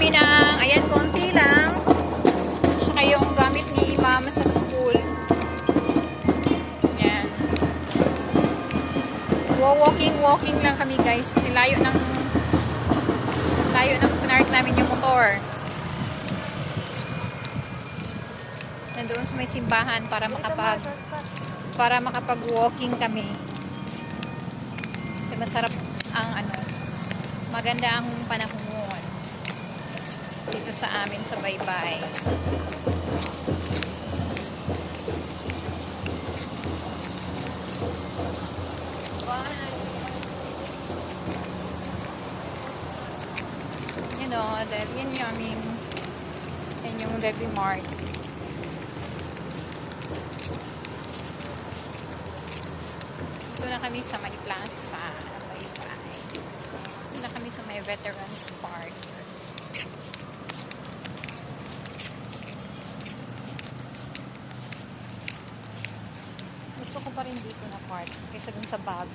kami ng, ayan, konti lang. Saka yung gamit ni mama sa school. Ayan. Walking, walking lang kami guys. Kasi layo ng, layo ng pinark namin yung motor. Nandoon sa may simbahan para makapag, para makapag-walking kami. Kasi masarap ang ano, maganda ang panahon dito sa amin sa Baybay. You know, that, yun yung aming yun yung Debbie Mart. Dito na kami sa may plaza. Baybay. Dito na kami sa may Veterans Park. Gusto ko pa rin dito na part kaysa dun sa bag.